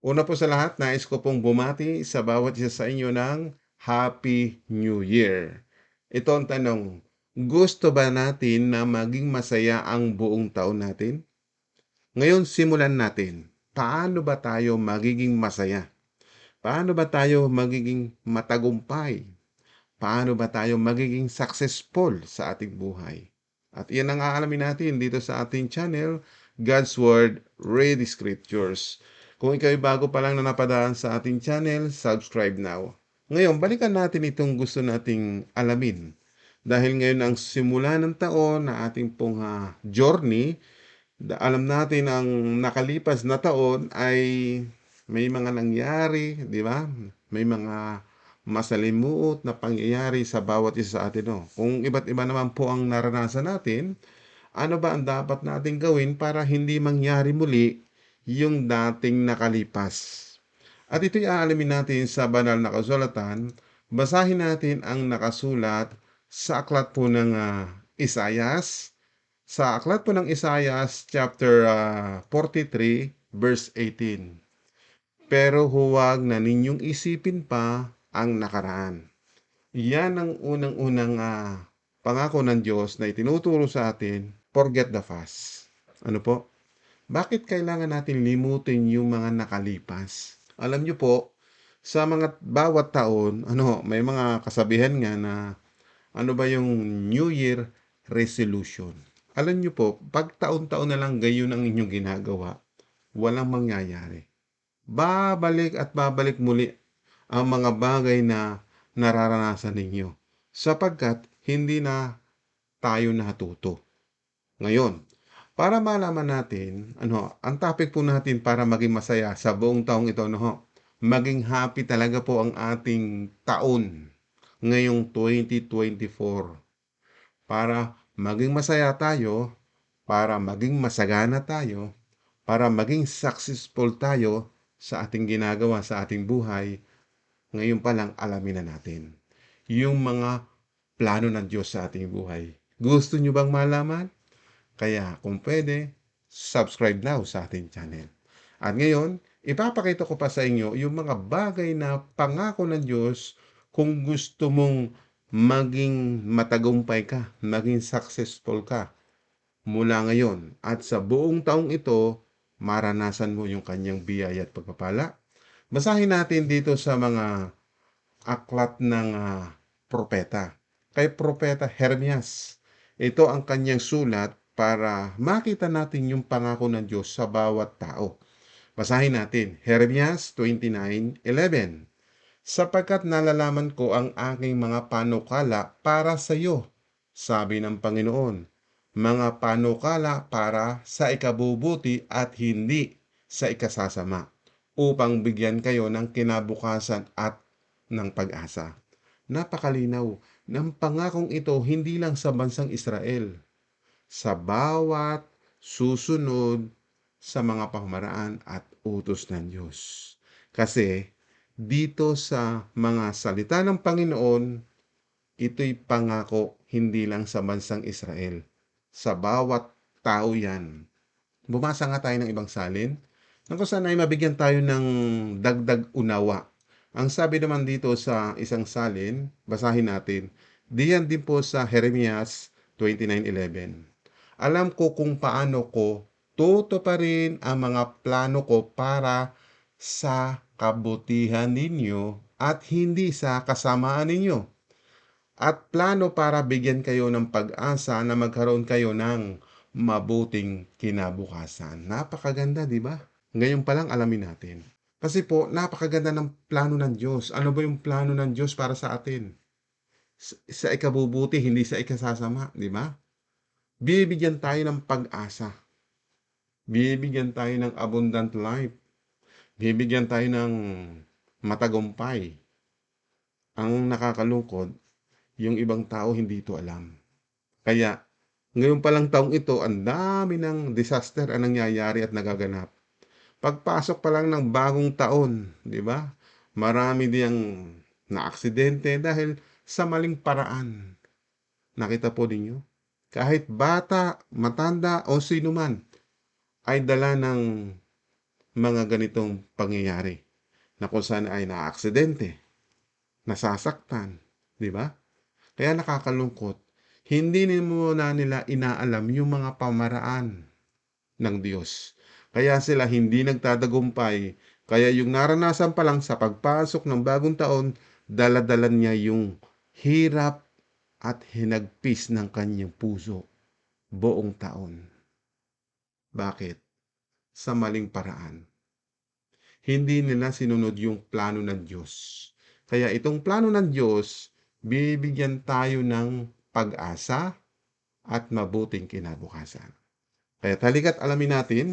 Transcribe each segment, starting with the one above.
Una po sa lahat, nais ko pong bumati sa bawat isa sa inyo ng Happy New Year. Ito ang tanong, gusto ba natin na maging masaya ang buong taon natin? Ngayon, simulan natin. Paano ba tayo magiging masaya? Paano ba tayo magiging matagumpay? Paano ba tayo magiging successful sa ating buhay? At iyan ang aalamin natin dito sa ating channel, God's Word, Read Scriptures. Kung ikaw ay bago pa lang na napadaan sa ating channel, subscribe now. Ngayon, balikan natin itong gusto nating alamin. Dahil ngayon ang simula ng taon na ating pong ah, journey, alam natin ang nakalipas na taon ay may mga nangyari, di ba? May mga masalimuot na pangyayari sa bawat isa sa atin. No? Kung iba't iba naman po ang naranasan natin, ano ba ang dapat natin gawin para hindi mangyari muli yung dating nakalipas? At ito'y aalamin natin sa banal na kasulatan. Basahin natin ang nakasulat sa aklat po ng ah, Isayas. Sa aklat po ng Isayas chapter ah, 43 verse 18. Pero huwag na ninyong isipin pa ang nakaraan. Yan ang unang-unang ah, pangako ng Diyos na itinuturo sa atin, forget the past. Ano po? Bakit kailangan natin limutin yung mga nakalipas? Alam niyo po, sa mga bawat taon, ano, may mga kasabihan nga na ano ba yung New Year resolution. Alam niyo po, pag taon-taon na lang gayon ang inyong ginagawa, walang mangyayari. Babalik at babalik muli ang mga bagay na nararanasan ninyo sapagkat hindi na tayo natuto. Ngayon, para malaman natin, ano, ang topic po natin para maging masaya sa buong taong ito, no, ho, maging happy talaga po ang ating taon ngayong 2024. Para maging masaya tayo, para maging masagana tayo, para maging successful tayo sa ating ginagawa sa ating buhay, ngayon pa lang alamin na natin yung mga plano ng Diyos sa ating buhay. Gusto nyo bang malaman? Kaya kung pwede, subscribe now sa ating channel. At ngayon, ipapakita ko pa sa inyo yung mga bagay na pangako ng Diyos kung gusto mong maging matagumpay ka, maging successful ka mula ngayon. At sa buong taong ito, maranasan mo yung kanyang biyaya at pagpapala. Basahin natin dito sa mga aklat ng ah, propeta. Kay propeta Hermias, ito ang kanyang sulat para makita natin yung pangako ng Diyos sa bawat tao. Basahin natin, Hermias 29:11. Sapagkat nalalaman ko ang aking mga panukala para sa iyo, sabi ng Panginoon. Mga panukala para sa ikabubuti at hindi sa ikasasama, upang bigyan kayo ng kinabukasan at ng pag-asa. Napakalinaw ng pangakong ito hindi lang sa bansang Israel, sa bawat susunod sa mga pamamaraan at utos ng Diyos. Kasi dito sa mga salita ng Panginoon, ito'y pangako hindi lang sa bansang Israel. Sa bawat tao yan. Bumasa nga tayo ng ibang salin. Nang kung saan ay mabigyan tayo ng dagdag unawa. Ang sabi naman dito sa isang salin, basahin natin, diyan din po sa Jeremias 29.11. Alam ko kung paano ko tuto pa rin ang mga plano ko para sa kabutihan ninyo at hindi sa kasamaan ninyo. At plano para bigyan kayo ng pag-asa na magkaroon kayo ng mabuting kinabukasan. Napakaganda, di ba? Ngayon pa lang alamin natin. Kasi po, napakaganda ng plano ng Diyos. Ano ba yung plano ng Diyos para sa atin? Sa ikabubuti, hindi sa ikasasama, di ba? Bibigyan tayo ng pag-asa. Bibigyan tayo ng abundant life. Bibigyan tayo ng matagumpay. Ang nakakalungkod, yung ibang tao hindi ito alam. Kaya, ngayon palang taong ito, ang dami ng disaster ang nangyayari at nagaganap. Pagpasok pa lang ng bagong taon, di ba? Marami diyang na-aksidente dahil sa maling paraan. Nakita po ninyo? Kahit bata, matanda o sino man ay dala ng mga ganitong pangyayari na kung saan ay naaksidente, nasasaktan, di ba? Kaya nakakalungkot, hindi mo na nila inaalam yung mga pamaraan ng Diyos. Kaya sila hindi nagtatagumpay. Kaya yung naranasan pa lang sa pagpasok ng bagong taon, daladalan niya yung hirap at hinagpis ng kanyang puso buong taon. Bakit? Sa maling paraan. Hindi nila sinunod yung plano ng Diyos. Kaya itong plano ng Diyos, bibigyan tayo ng pag-asa at mabuting kinabukasan. Kaya talika't alamin natin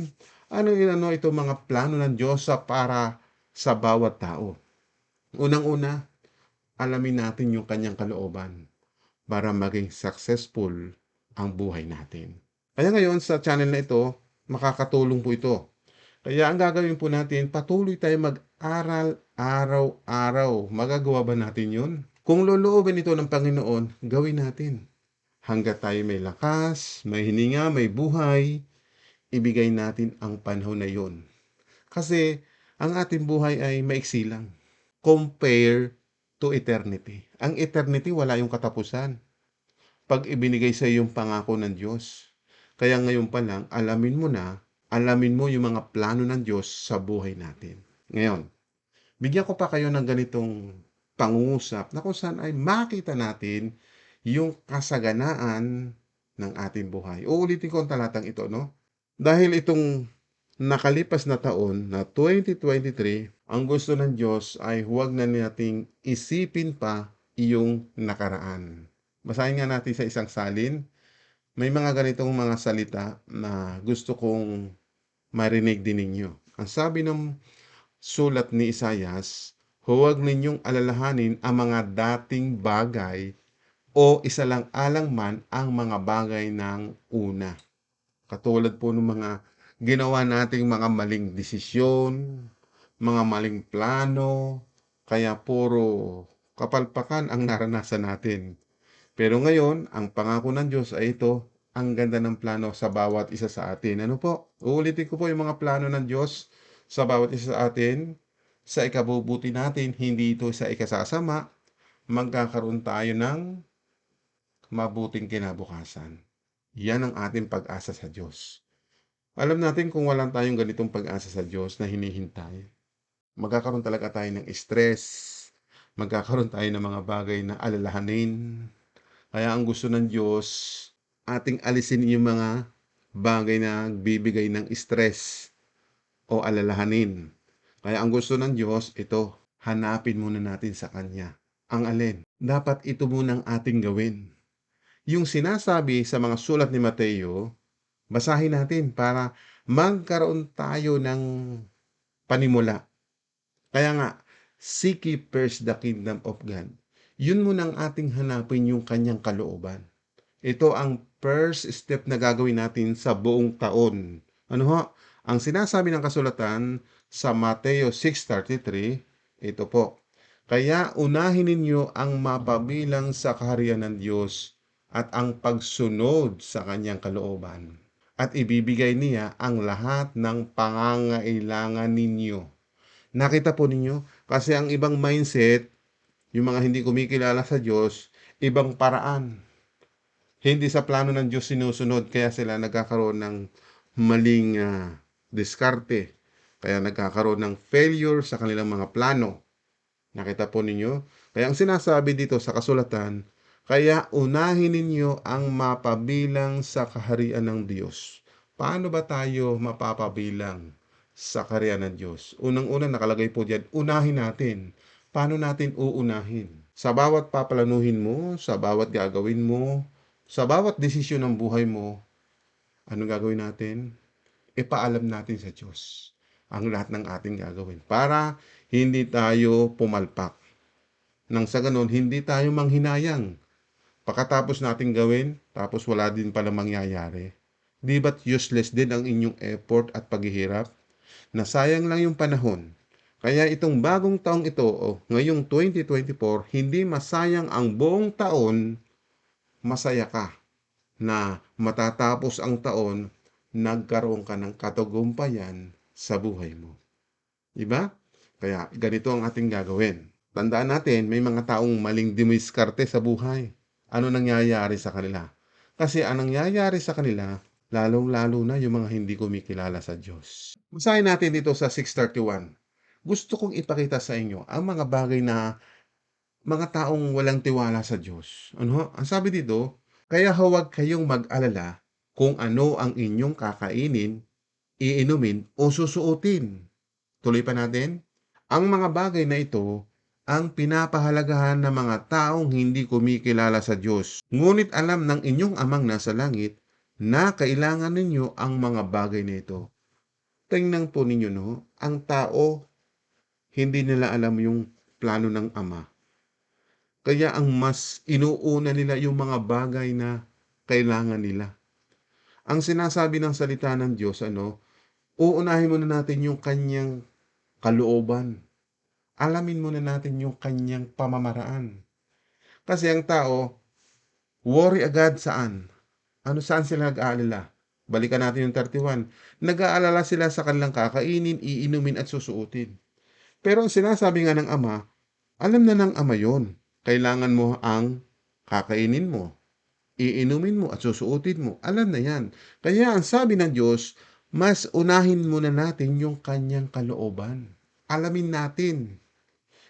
ano inano itong mga plano ng Diyos sa para sa bawat tao. Unang-una, alamin natin yung kanyang kalooban para maging successful ang buhay natin. Kaya ngayon sa channel na ito, makakatulong po ito. Kaya ang gagawin po natin, patuloy tayo mag-aral araw-araw. Magagawa ba natin yun? Kung loloobin ito ng Panginoon, gawin natin. Hanggat tayo may lakas, may hininga, may buhay, ibigay natin ang panahon na yon. Kasi ang ating buhay ay maiksi lang. Compare to eternity. Ang eternity wala yung katapusan. Pag ibinigay sa iyo yung pangako ng Diyos. Kaya ngayon pa lang, alamin mo na, alamin mo yung mga plano ng Diyos sa buhay natin. Ngayon, bigyan ko pa kayo ng ganitong pangungusap na kung saan ay makita natin yung kasaganaan ng ating buhay. Uulitin ko ang talatang ito, no? Dahil itong nakalipas na taon na 2023, ang gusto ng Diyos ay huwag na nating isipin pa iyong nakaraan. Basahin nga natin sa isang salin. May mga ganitong mga salita na gusto kong marinig din ninyo. Ang sabi ng sulat ni Isayas, huwag ninyong alalahanin ang mga dating bagay o isa lang alang man ang mga bagay ng una. Katulad po ng mga ginawa nating mga maling desisyon, mga maling plano, kaya puro kapalpakan ang naranasan natin. Pero ngayon, ang pangako ng Diyos ay ito, ang ganda ng plano sa bawat isa sa atin. Ano po? Uulitin ko po yung mga plano ng Diyos sa bawat isa sa atin. Sa ikabubuti natin, hindi ito sa ikasasama. Magkakaroon tayo ng mabuting kinabukasan. Yan ang ating pag-asa sa Diyos. Alam natin kung walang tayong ganitong pag-asa sa Diyos na hinihintay, magkakaroon talaga tayo ng stress, magkakaroon tayo ng mga bagay na alalahanin. Kaya ang gusto ng Diyos, ating alisin yung mga bagay na bibigay ng stress o alalahanin. Kaya ang gusto ng Diyos, ito, hanapin muna natin sa Kanya. Ang alin? Dapat ito muna ang ating gawin yung sinasabi sa mga sulat ni Mateo, basahin natin para magkaroon tayo ng panimula. Kaya nga, seek ye first the kingdom of God. Yun muna ang ating hanapin yung kanyang kalooban. Ito ang first step na gagawin natin sa buong taon. Ano ho? Ang sinasabi ng kasulatan sa Mateo 6.33, ito po. Kaya unahin ninyo ang mapabilang sa kaharian ng Diyos at ang pagsunod sa kanyang kalooban. At ibibigay niya ang lahat ng pangangailangan ninyo. Nakita po ninyo? Kasi ang ibang mindset, yung mga hindi kumikilala sa Diyos, ibang paraan. Hindi sa plano ng Diyos sinusunod, kaya sila nagkakaroon ng maling uh, diskarte. Kaya nagkakaroon ng failure sa kanilang mga plano. Nakita po ninyo? Kaya ang sinasabi dito sa kasulatan, kaya unahin ninyo ang mapabilang sa kaharian ng Diyos. Paano ba tayo mapapabilang sa kaharian ng Diyos? Unang-una nakalagay po diyan, unahin natin. Paano natin uunahin? Sa bawat paplanuhin mo, sa bawat gagawin mo, sa bawat desisyon ng buhay mo, ano gagawin natin? Ipaalam natin sa Diyos ang lahat ng ating gagawin para hindi tayo pumalpak. Nang sa ganun, hindi tayo manghinayang Pakatapos nating gawin, tapos wala din pala mangyayari. Di ba't useless din ang inyong effort at paghihirap? Nasayang lang yung panahon. Kaya itong bagong taong ito, o ngayong 2024, hindi masayang ang buong taon, masaya ka na matatapos ang taon, nagkaroon ka ng katagumpayan sa buhay mo. Di ba? Kaya ganito ang ating gagawin. Tandaan natin, may mga taong maling dumiskarte sa buhay. Ano nangyayari sa kanila? Kasi ang nangyayari sa kanila, lalong-lalo na yung mga hindi kumikilala sa Diyos. Basahin natin dito sa 631. Gusto kong ipakita sa inyo ang mga bagay na mga taong walang tiwala sa Diyos. Ano? Ang sabi dito, kaya huwag kayong mag-alala kung ano ang inyong kakainin, iinumin o susuotin. Tuloy pa natin. Ang mga bagay na ito ang pinapahalagahan ng mga taong hindi kumikilala sa Diyos. Ngunit alam ng inyong amang nasa langit na kailangan ninyo ang mga bagay na ito. Tingnan po ninyo, no? Ang tao, hindi nila alam yung plano ng Ama. Kaya ang mas inuuna nila yung mga bagay na kailangan nila. Ang sinasabi ng salita ng Diyos, ano, uunahin muna natin yung kanyang kalooban. Alamin muna natin yung kanyang pamamaraan. Kasi ang tao, worry agad saan? Ano saan sila nag-aalala? Balikan natin yung 31. Nag-aalala sila sa kanilang kakainin, iinumin at susuotin. Pero ang sinasabi nga ng Ama, alam na ng Ama yon. Kailangan mo ang kakainin mo, iinumin mo at susuotin mo. Alam na yan. Kaya ang sabi ng Diyos, mas unahin muna natin yung kanyang kalooban. Alamin natin.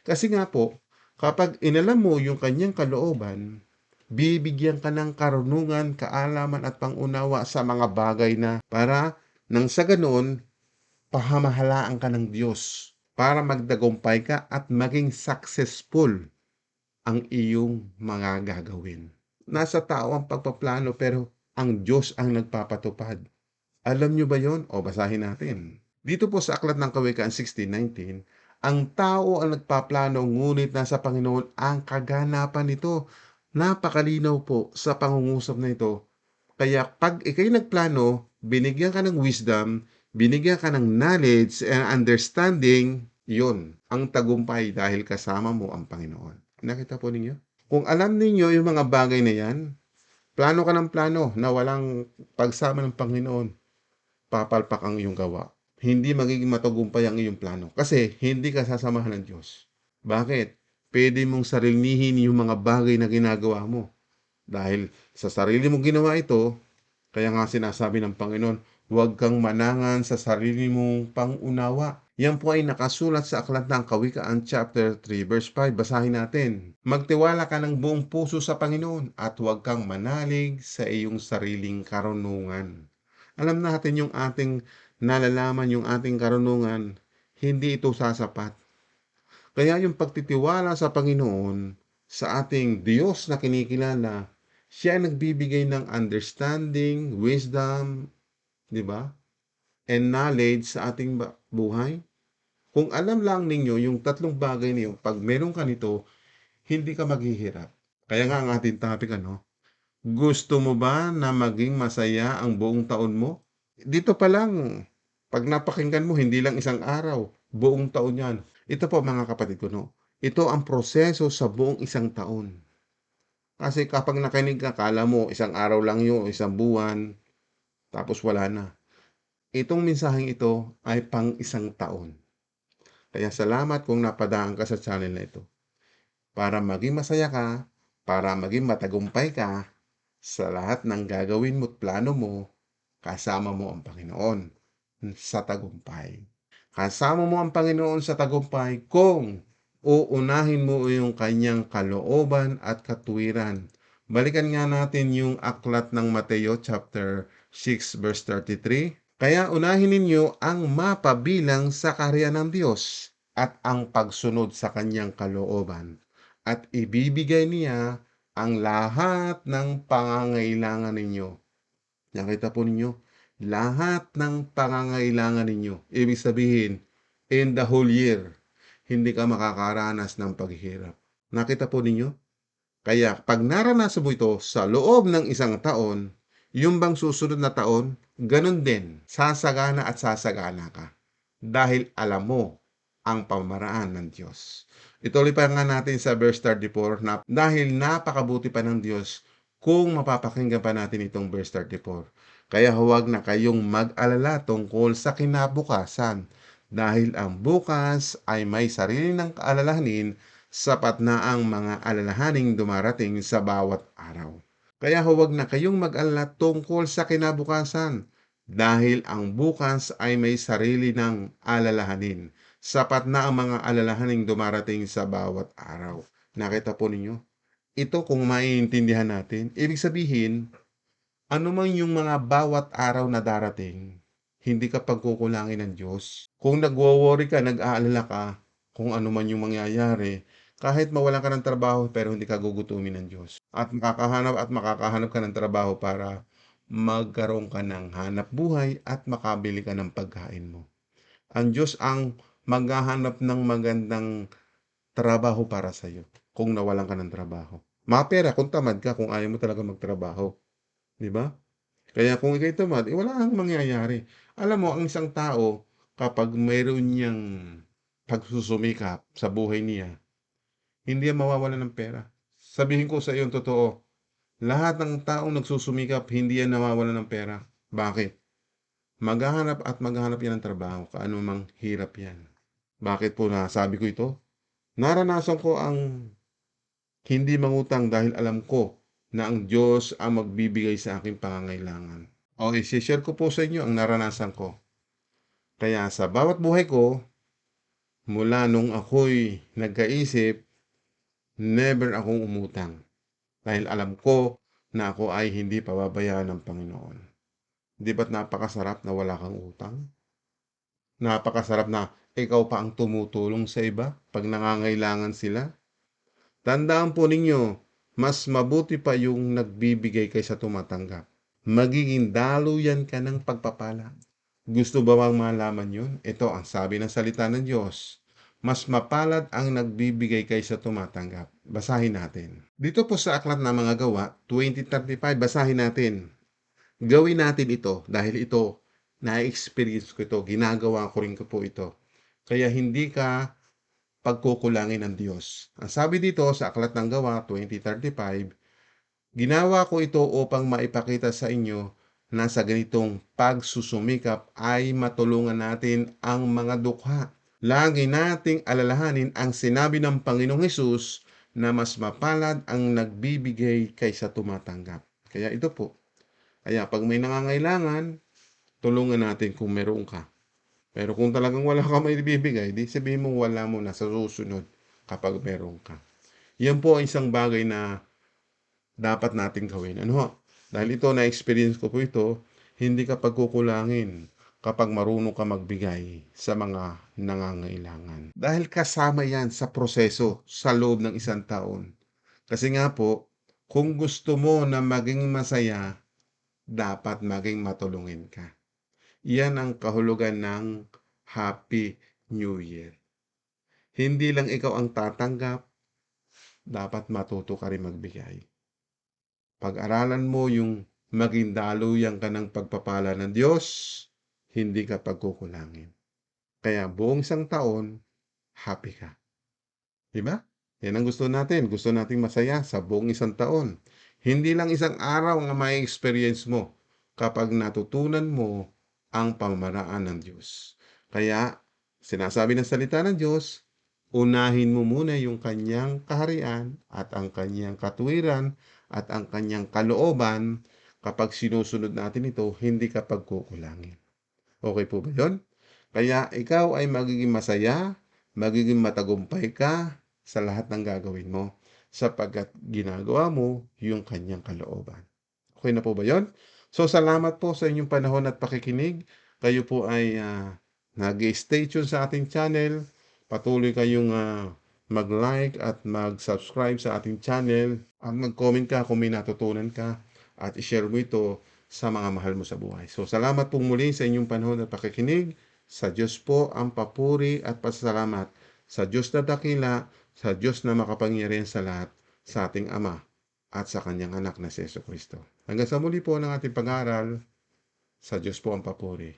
Kasi nga po, kapag inalam mo yung kanyang kalooban, bibigyan ka ng karunungan, kaalaman at pangunawa sa mga bagay na para nang sa ganoon, pahamahalaan ka ng Diyos para magdagumpay ka at maging successful ang iyong mga gagawin. Nasa tao ang pagpaplano pero ang Diyos ang nagpapatupad. Alam nyo ba yon? O basahin natin. Dito po sa Aklat ng Kawikaan 16.19, ang tao ang nagpaplano ngunit nasa Panginoon ang kaganapan nito. Napakalinaw po sa pangungusap na ito. Kaya pag ikay nagplano, binigyan ka ng wisdom, binigyan ka ng knowledge and understanding, yon ang tagumpay dahil kasama mo ang Panginoon. Nakita po ninyo? Kung alam ninyo yung mga bagay na yan, plano ka ng plano na walang pagsama ng Panginoon, papalpak ang iyong gawa. Hindi magiging matagumpay ang iyong plano kasi hindi ka sasamahan ng Diyos. Bakit? Pwede mong sarilihin yung mga bagay na ginagawa mo. Dahil sa sarili mong ginawa ito, kaya nga sinasabi ng Panginoon, huwag kang manangan sa sarili mong pangunawa. Yan po ay nakasulat sa Aklat ng Kawikaan chapter 3 verse 5. Basahin natin. Magtiwala ka ng buong puso sa Panginoon at huwag kang manalig sa iyong sariling karunungan. Alam natin yung ating nalalaman, yung ating karunungan, hindi ito sasapat. Kaya yung pagtitiwala sa Panginoon, sa ating Diyos na kinikilala, siya ay nagbibigay ng understanding, wisdom, di ba? And knowledge sa ating buhay. Kung alam lang ninyo yung tatlong bagay niyo, pag meron ka nito, hindi ka maghihirap. Kaya nga ang ating topic ano, gusto mo ba na maging masaya ang buong taon mo? Dito pa lang, pag napakinggan mo, hindi lang isang araw, buong taon yan. Ito po mga kapatid ko, no? Ito ang proseso sa buong isang taon. Kasi kapag nakinig ka, kala mo isang araw lang yun, isang buwan, tapos wala na. Itong mensaheng ito ay pang isang taon. Kaya salamat kung napadaan ka sa channel na ito. Para maging masaya ka, para maging matagumpay ka sa lahat ng gagawin mo at plano mo, kasama mo ang Panginoon sa tagumpay. Kasama mo ang Panginoon sa tagumpay kung uunahin mo yung kanyang kalooban at katuwiran. Balikan nga natin yung aklat ng Mateo chapter 6 verse 33. Kaya unahin ninyo ang mapabilang sa karya ng Diyos at ang pagsunod sa kanyang kalooban at ibibigay niya ang lahat ng pangangailangan ninyo. Nakita po ninyo, lahat ng pangangailangan ninyo. Ibig sabihin, in the whole year, hindi ka makakaranas ng paghihirap. Nakita po ninyo? Kaya pag naranasan mo ito sa loob ng isang taon, yung bang susunod na taon, ganun din, sasagana at sasagana ka. Dahil alam mo ang pamaraan ng Diyos. Ituloy pa nga natin sa verse 34 na dahil napakabuti pa ng Diyos kung mapapakinggan pa natin itong verse 34. Kaya huwag na kayong mag-alala tungkol sa kinabukasan dahil ang bukas ay may sarili ng kaalalahanin sapat na ang mga alalahaning dumarating sa bawat araw. Kaya huwag na kayong mag-alala tungkol sa kinabukasan dahil ang bukas ay may sarili ng alalahanin. Sapat na ang mga alalahaning dumarating sa bawat araw. Nakita po ninyo? Ito kung maiintindihan natin, ibig sabihin, ano man yung mga bawat araw na darating, hindi ka pagkukulangin ng Diyos. Kung nagwo-worry ka, nag-aalala ka, kung ano man yung mangyayari, kahit mawalan ka ng trabaho pero hindi ka gugutumin ng Diyos. At makakahanap at makakahanap ka ng trabaho para magkaroon ka ng hanap buhay at makabili ka ng pagkain mo. Ang Diyos ang maghahanap ng magandang trabaho para sa iyo kung nawalan ka ng trabaho. Mapera kung tamad ka, kung ayaw mo talaga magtrabaho. Di ba? Kaya kung ikay tamad, eh, wala ang mangyayari. Alam mo, ang isang tao, kapag mayroon niyang pagsusumikap sa buhay niya, hindi yan mawawalan ng pera. Sabihin ko sa iyo totoo, lahat ng taong nagsusumikap, hindi yan nawawalan ng pera. Bakit? Maghahanap at maghahanap yan ng trabaho, kaano mang hirap yan. Bakit po nasabi ko ito? Naranasan ko ang hindi mangutang dahil alam ko na ang Diyos ang magbibigay sa aking pangangailangan. O, isi-share ko po sa inyo ang naranasan ko. Kaya sa bawat buhay ko, mula nung ako'y nagkaisip, never akong umutang. Dahil alam ko na ako ay hindi pababayaan ng Panginoon. Di ba't napakasarap na wala kang utang? Napakasarap na ikaw pa ang tumutulong sa iba pag nangangailangan sila? Tandaan po ninyo, mas mabuti pa yung nagbibigay kaysa tumatanggap. Magiging daluyan ka ng pagpapala. Gusto ba bang malaman yun? Ito ang sabi ng salita ng Diyos. Mas mapalad ang nagbibigay kaysa tumatanggap. Basahin natin. Dito po sa Aklat ng Mga Gawa, 2035, basahin natin. Gawin natin ito dahil ito, na-experience ko ito, ginagawa ko rin ko po ito. Kaya hindi ka pagkukulangin ng Diyos. Ang sabi dito sa Aklat ng Gawa 2035, Ginawa ko ito upang maipakita sa inyo na sa ganitong pagsusumikap ay matulungan natin ang mga dukha. Lagi nating alalahanin ang sinabi ng Panginoong Hesus na mas mapalad ang nagbibigay kaysa tumatanggap. Kaya ito po. Kaya pag may nangangailangan, tulungan natin kung meron ka. Pero kung talagang wala ka may ibibigay, di sabihin mo wala mo na sa susunod kapag meron ka. Yan po ang isang bagay na dapat natin gawin. Ano? Dahil ito, na-experience ko po ito, hindi ka pagkukulangin kapag marunong ka magbigay sa mga nangangailangan. Dahil kasama yan sa proseso sa loob ng isang taon. Kasi nga po, kung gusto mo na maging masaya, dapat maging matulungin ka. Iyan ang kahulugan ng Happy New Year. Hindi lang ikaw ang tatanggap, dapat matuto ka rin magbigay. Pag-aralan mo yung maging daluyan ka ng pagpapala ng Diyos, hindi ka pagkukulangin. Kaya buong isang taon, happy ka. Diba? Yan ang gusto natin. Gusto nating masaya sa buong isang taon. Hindi lang isang araw ang may experience mo kapag natutunan mo ang pamamaraan ng Diyos. Kaya, sinasabi ng salita ng Diyos, unahin mo muna yung kanyang kaharian at ang kanyang katuwiran at ang kanyang kalooban. Kapag sinusunod natin ito, hindi ka pagkukulangin. Okay po ba yun? Kaya ikaw ay magiging masaya, magiging matagumpay ka sa lahat ng gagawin mo sapagkat ginagawa mo yung kanyang kalooban. Okay na po ba yon? So salamat po sa inyong panahon at pakikinig. Kayo po ay uh, nag-stay tune sa ating channel. Patuloy kayong uh, mag-like at mag-subscribe sa ating channel at mag-comment ka kung may natutunan ka at i-share mo ito sa mga mahal mo sa buhay. So salamat po muli sa inyong panahon at pakikinig. Sa Diyos po ang papuri at pasalamat. Sa Diyos na dakila, sa Diyos na makapangyarihan sa lahat, sa ating Ama at sa kanyang anak na si Yeso Kristo. Hanggang sa muli po ng ating pag-aaral, sa Diyos po ang papuri.